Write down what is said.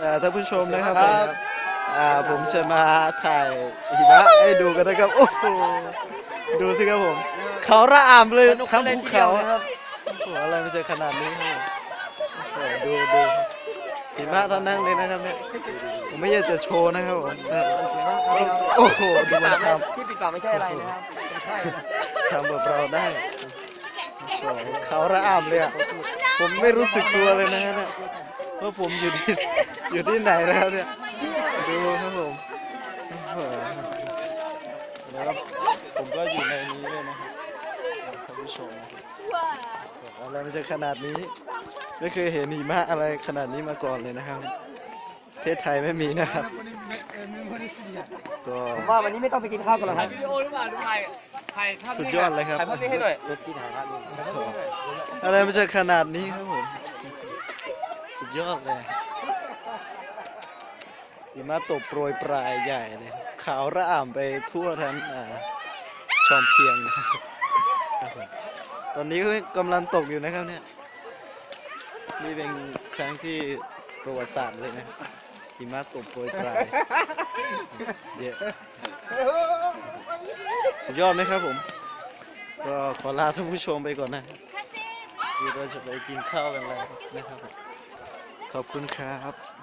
เอ่อท่านผู้ชมนะครับผมอ่าผมจะมาถ่ายหิมะให้ดูกันนะครับ โอ้โหดูสิครับผม เขาระอ่ำเลยสนุกทั้งเลยภูทีเดีเขายวนะครับ โอ้โหอะไรมันจะขนาดนี้ครับผมโอ้โหดูดูหิมะเท่านั้นเลยนะครับเนี่ยผมไม่อยากจะโชว์นะครับผมโอ้โหดูมันทำ ที่ปิดก่อนไม่ใช่อะไรนะครับใช่ทำแบบเราได้โอ้โหเขาระอ่ำเลยอะผมไม่รู้สึกตัวเลยนะฮะเนี่ย ว่าผมอยู่ที่อยู่ที่ไหนแล้วเนี่ย ดูครับผมโอ้โหแล้วผมก็อยู่ในนี้เลยนะครับท่านผู้ชมอะไรมันจะขนาดนี้ ไม่เคยเห็นหิมะอะไรขนาดนี้มาก่อนเลยนะครับประเทศไทยไม่มีนะครับ ก็ผมว่าวันนี้ไม่ต้องไปกินข้าวกันหรอกครับวิดีโอหรือเปล่าหรือถ่ายถ่ายภาพสุดยอดเลยครับถ่ายภาพนี้ให้หน่อยรถที่ถ่ายภาพนี้อะไรมันจะขนาดนี้ครับผม สุดยอดเลยหิมะตกโปรยปลายใหญ่เลยขาวระอ่ำไปทั่วทั้งอ่าชอมเพียงนะครับตอนนี้ก็กำลังตกอยู่นะครับเนี่ยนี่เป็นครั้งที่ประวัติศาสตร์เลยนะหิมะตกโปรยปลายเยอะสุดยอดไหมครับผม ก็ขอลาท่านผู้ชมไปก่อนนะเดี๋ยวเราจะไปกินข้าวกันแล้วนะครับ ขอบคุณครับ